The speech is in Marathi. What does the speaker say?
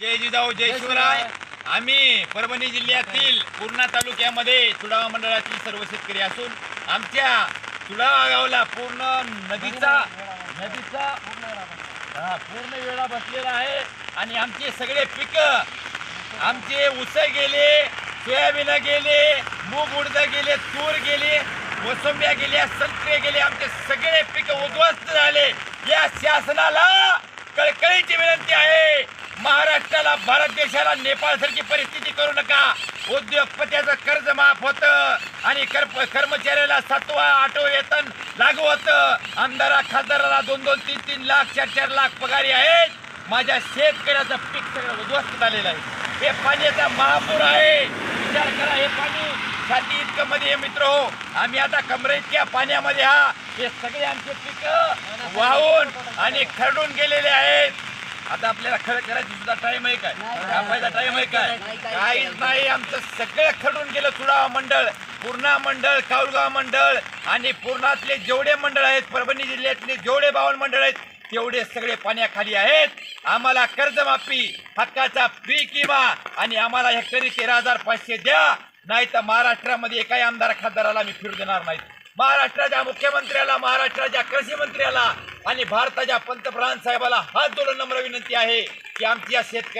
जय जिजाऊ जय शिवराय. आम्ही परभणी जिल्ह्यातील पूर्णा तालुक्यामध्ये चुडावा मंडळातील सर्व शेतकरी असून आमच्या चुडावा गावला पूर्ण नदीचा नदीचा हा, पूर्ण वेळा बसलेला आहे. आणि आमचे सगळे पिक आमचे ऊस गेले सोयाबीन गेले मूग उडद गेले तूर गेले मोसंब्या गेल्या संत्रे गेले. आमचे सगळे पीक उद्ध्वस्त झाले. या शासनाला कळकळीची विनंती आहे. महाराष्ट्राला भारत देशाला नेपाळ सारखी परिस्थिती करू नका. उद्योगपत्याचं कर्ज माफ होतं आणि कर्मचाऱ्याला सातवा आठवं वेतन लागू होतं. आमदारा खासदाराला दोन दोन तीन तीन लाख चार चार लाख पगारी आहेत. माझ्या शेतकऱ्याचं पीक सगळं उद्ध्वस्त झालेलं आहे. हे पाण्याचा महापूर आहे. विचार करा हे पाणी. साठी इतकं मध्ये मित्र हो. आम्ही आता कमरे इतक्या पाण्यामध्ये हा. हे सगळे आमचे पिकं वाहून आणि खरडून गेलेले आहेत. आता आपल्याला खरं करायची सुद्धा टाइम आहे काय? कापायचा टाइम आहे काय? काहीच नाही. आमचं सगळं खरडून गेलं चुडावा मंडळ पूर्णा मंडळ काऊलगाव मंडळ आणि पूर्णातले जेवढे मंडळ आहेत परभणी जिल्ह्यातले जेवढे बावन मंडळ आहेत तेवढे सगळे पाण्याखाली आहेत. आम्हाला कर्जमाफी हक्काचा पीक विमा आणि आम्हाला हेक्टरी तेरा हजार पाचशे द्या नाही तर महाराष्ट्रामध्ये एकाही आमदार खासदाराला मी फिरू देणार नाहीत. महाराष्ट्राच्या मुख्यमंत्र्याला महाराष्ट्राच्या कृषी मंत्र्याला आणि भारताच्या पंतप्रधान साहेबाला हात जोडून नम्र विनंती आहे की आमच्या शेतकऱ्या